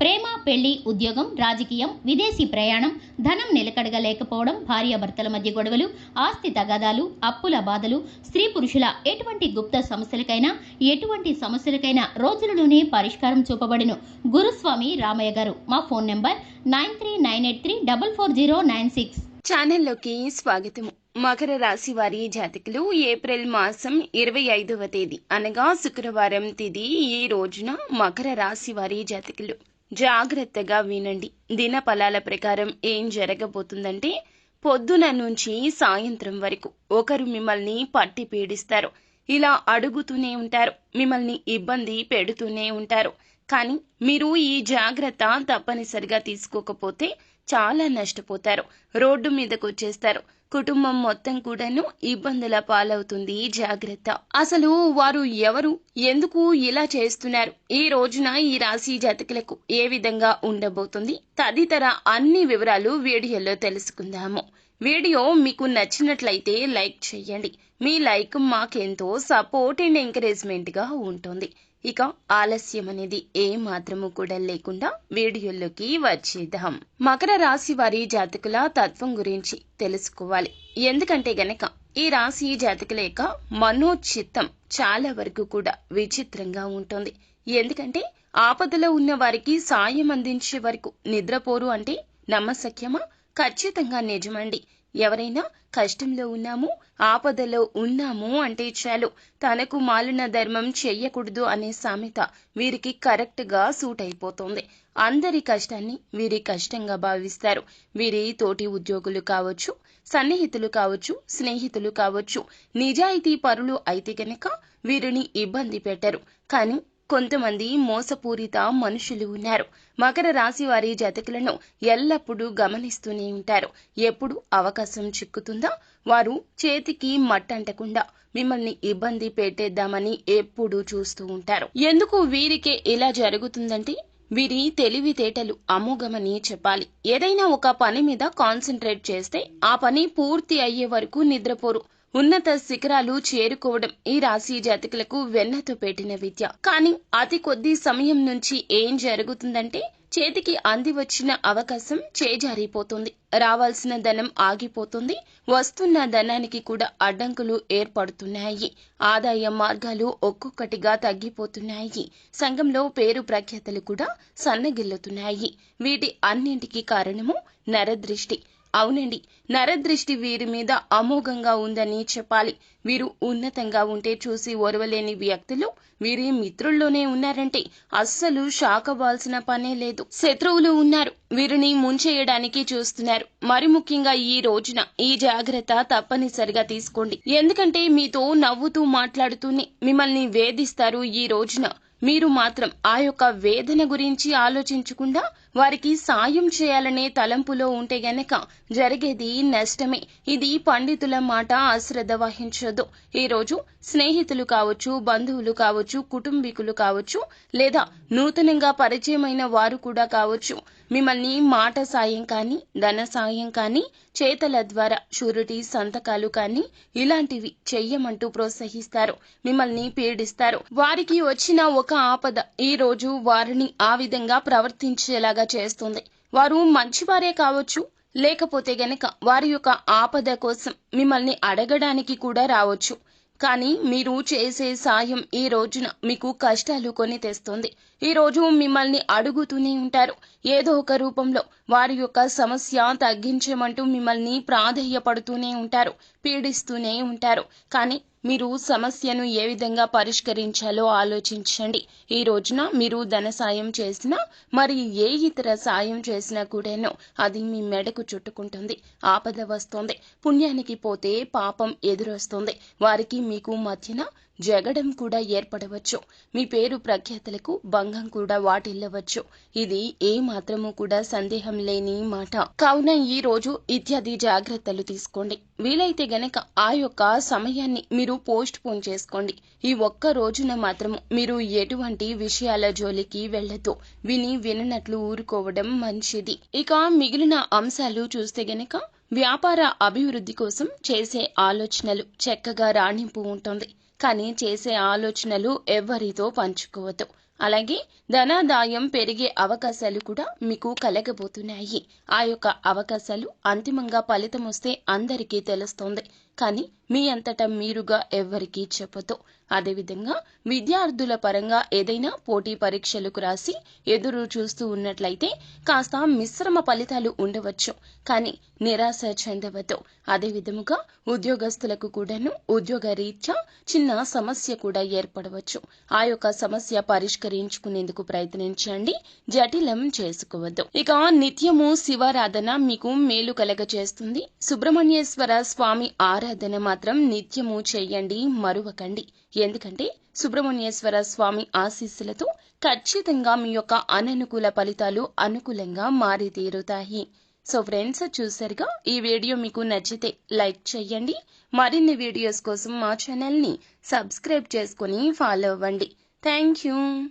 ప్రేమ పెళ్ళి ఉద్యోగం రాజకీయం విదేశీ ప్రయాణం ధనం నిలకడగా లేకపోవడం భార్యాభర్తల మధ్య గొడవలు ఆస్తి తగాదాలు అప్పుల బాధలు స్త్రీ పురుషుల ఎటువంటి గుప్త సమస్యలకైనా ఎటువంటి సమస్యలకైనా రోజులలోనే పరిష్కారం చూపబడిను. గురుస్వామి రామయ్య గారు మా phone number nine three nine eight three double four zero nine six. ఛానల్లోకి స్వాగతము మకర రాశి వారి జాతకులు ఏప్రిల్ మాసం ఇరవై ఐదవ తేదీ అనగా శుక్రవారం తిది ఈ రోజున మకర రాశి వారి జాతకులు. జాగ్రత్తగా వినండి. దిన ఫలాల ప్రకారం ఏం జరగబోతుందంటే పొద్దున నుంచి సాయంత్రం వరకు ఒకరు మిమ్మల్ని పట్టి పీడిస్తారు. ఇలా అడుగుతూనే ఉంటారు. మిమ్మల్ని ఇబ్బంది పెడుతూనే ఉంటారు. కానీ మీరు ఈ జాగ్రత్త తప్పనిసరిగా తీసుకోకపోతే చాలా నష్టపోతారు. రోడ్డు మీదకు వచ్చేస్తారు కుటుంబం మొత్తం కూడాను ఇబ్బందుల పాలవుతుంది. జాగ్రత్త. అసలు వారు ఎవరు? ఎందుకు ఇలా చేస్తున్నారు? ఈ రోజున ఈ రాశి జాతకులకు ఏ విధంగా ఉండబోతుంది? తదితర అన్ని వివరాలు వీడియోలో తెలుసుకుందాము. వీడియో మీకు నచ్చినట్లయితే లైక్ చేయండి. మీ లైక్ మాకెంతో సపోర్ట్ అండ్ ఎంకరేజ్మెంట్గా ఉంటుంది. ఇక ఆలస్యం అనేది ఏ మాత్రము కూడా లేకుండా వీడియోలోకి వచ్చేద్దాం. మకర రాశి వారి జాతకుల తత్వం గురించి తెలుసుకోవాలి. ఎందుకంటే గనక ఈ రాశి జాతకుల యొక్క మనోచిత్తం చాలా వరకు కూడా విచిత్రంగా ఉంటుంది. ఎందుకంటే ఆపదలో ఉన్న వారికి సాయం అందించే వరకు నిద్రపోరు అంటే నమ్మశక్యమా? ఖచ్చితంగా నిజమండి. ఎవరైనా కష్టంలో ఉన్నాము ఆపదలో ఉన్నాము అంటే చాలు. తనకు మాలిన ధర్మం చెయ్యకూడదు అనే సామెత వీరికి కరెక్ట్గా సూట్ అయిపోతుంది అందరి కష్టాన్ని వీరి కష్టంగా భావిస్తారు. వీరి తోటి ఉద్యోగులు కావచ్చు సన్నిహితులు కావచ్చు స్నేహితులు కావచ్చు. నిజాయితీ పరులు అయితే గనక వీరిని ఇబ్బంది పెట్టరు. కానీ కొంతమంది మోసపూరిత మనుషులు ఉన్నారు. మకర రాశి వారి జతకులను ఎల్లప్పుడూ గమనిస్తూనే ఉంటారు. ఎప్పుడు అవకాశం చిక్కుతుందా? వారు చేతికి మట్టంటకుండా మిమ్మల్ని ఇబ్బంది పెట్టేద్దామని ఎప్పుడూ చూస్తూ ఉంటారు. ఎందుకు వీరికే ఇలా జరుగుతుందంటే వీరి తెలివితేటలు అమోఘమని చెప్పాలి. ఏదైనా ఒక పని మీద కాన్సన్ట్రేట్ చేస్తే ఆ పని పూర్తి అయ్యే వరకు నిద్రపోరు. ఉన్నత శిఖరాలు చేరుకోవడం ఈ రాశి జాతకులకు వెన్నతో పెట్టిన విద్య. కానీ అతి కొద్ది సమయం నుంచి ఏం జరుగుతుందంటే చేతికి అంది వచ్చిన అవకాశం చేజారిపోతుంది. రావాల్సిన ధనం ఆగిపోతుంది. వస్తున్న ధనానికి కూడా అడ్డంకులు ఏర్పడుతున్నాయి. ఆదాయ మార్గాలు ఒక్కొక్కటిగా తగ్గిపోతున్నాయి. సంఘంలో పేరు ప్రఖ్యాతలు కూడా సన్నగిల్లుతున్నాయి. వీటి అన్నింటికి కారణము నరదృష్టి. అవునండి. నరదృష్టి వీరి మీద అమోఘంగా ఉందని చెప్పాలి. వీరు ఉన్నతంగా ఉంటే చూసి ఓర్వలేని వ్యక్తులు వీరి మిత్రుల్లోనే ఉన్నారంటే అస్సలు షాక్ అవ్వాల్సిన పనే లేదు. శత్రువులు ఉన్నారు. వీరిని ముంచేయడానికి చూస్తున్నారు. మరి ముఖ్యంగా ఈ రోజున ఈ జాగ్రత్త తప్పనిసరిగా తీసుకోండి. ఎందుకంటే మీతో నవ్వుతూ మాట్లాడుతూనే మిమ్మల్ని వేధిస్తారు ఈ రోజున. మీరు మాత్రం ఆ యొక్క వేదన గురించి ఆలోచించకుండా వారికి సాయం చేయాలనే తలంపులో ఉంటే గనక జరిగేది నష్టమే. ఇది పండితుల మాట అశ్రద్ధ వహించదు. ఈ రోజు స్నేహితులు కావచ్చు బంధువులు కావచ్చు కుటుంబీకులు కావచ్చు లేదా నూతనంగా పరిచయమైన వారు కూడా కావచ్చు. మిమ్మల్ని మాట సాయం కానీ ధన సాయం కానీ చేతల ద్వారా షూరిటీ సంతకాలు కానీ ఇలాంటివి చెయ్యమంటూ ప్రోత్సహిస్తారు. మిమ్మల్ని పీడిస్తారు. వారికి వచ్చిన ఒక ఆపద ఈ రోజు వారిని ఆ విధంగా ప్రవర్తించేలాగా చేస్తుంది. వారు మంచివారే కావచ్చు లేకపోతే గనక వారి యొక్క ఆపద కోసం మిమ్మల్ని అడగడానికి కూడా రావచ్చు. కానీ మీరు చేసే సాయం ఈ రోజున మీకు కష్టాలు కొని తెస్తుంది. ఈ రోజు మిమ్మల్ని అడుగుతూనే ఉంటారు. ఏదో ఒక రూపంలో వారి యొక్క సమస్య తగ్గించమంటూ మిమ్మల్ని ప్రాధేయపడుతూనే ఉంటారు పీడిస్తూనే ఉంటారు. కానీ మీరు సమస్యను ఏ విధంగా పరిష్కరించాలో ఆలోచించండి. ఈ రోజున మీరు ధన సాయం చేసినా మరి ఏ ఇతర సాయం చేసినా కూడాను అది మీ మెడకు చుట్టుకుంటుంది ఆపద వస్తుంది. పుణ్యానికి పోతే పాపం ఎదురొస్తుంది. వారికి మీకు మధ్యన జగడం కూడా ఏర్పడవచ్చు. మీ పేరు ప్రఖ్యాతలకు భంగం కూడా వాటిల్లవచ్చు. ఇది ఏ మాత్రము కూడా సందేహం లేని మాట. కావున ఈ రోజు ఇత్యాది జాగ్రత్తలు తీసుకోండి. వీలైతే గనక ఆ యొక్క సమయాన్ని మీరు పోస్ట్ పోన్ చేసుకోండి. ఈ ఒక్క రోజున మాత్రము మీరు ఎటువంటి విషయాల జోలికి వెళ్ళదు. విని విననట్లు ఊరుకోవడం మంచిది. ఇక మిగిలిన అంశాలు చూస్తే గనక వ్యాపార అభివృద్ధి కోసం చేసే ఆలోచనలు చక్కగా రాణింపు ఉంటుంది. కానీ చేసే ఆలోచనలు ఎవ్వరితో పంచుకోవద్దు. అలాగే ధనాదాయం పెరిగే అవకాశాలు కూడా మీకు కలగబోతున్నాయి. ఆ యొక్క అవకాశాలు అంతిమంగా ఫలితం వస్తే అందరికీ తెలుస్తుంది. కానీ మీ అంతటా మీరుగా ఎవ్వరికీ చెప్పదు అదేవిధంగా విద్యార్థుల పరంగా ఏదైనా పోటీ పరీక్షలకు రాసి ఎదురు చూస్తూ ఉన్నట్లయితే కాస్త మిశ్రమ ఫలితాలు ఉండవచ్చు. కానీ నిరాశ చెందవద్దు. అదేవిధముగా ఉద్యోగస్తులకు కూడాను ఉద్యోగ రీత్యా చిన్న సమస్య కూడా ఏర్పడవచ్చు. ఆ యొక్క సమస్య పరిష్కరించుకునేందుకు ప్రయత్నించండి. జటిలం చేసుకోవద్దు. ఇక నిత్యము శివారాధన మీకు మేలు కలగ చేస్తుంది సుబ్రహ్మణ్యేశ్వర స్వామి ఆరాధన మాత్రం నిత్యము చేయండి. మరువకండి. ఎందుకంటే సుబ్రహ్మణ్యేశ్వర స్వామి ఆశీస్సులతో ఖచ్చితంగా మీ యొక్క అననుకూల ఫలితాలు అనుకూలంగా మారి తీరుతాయి సో ఫ్రెండ్స్ చూసారుగా? ఈ వీడియో మీకు నచ్చితే లైక్ చేయండి. మరిన్ని వీడియోస్ కోసం మా ఛానల్ని సబ్స్క్రైబ్ చేసుకుని ఫాలో అవ్వండి. Thank you.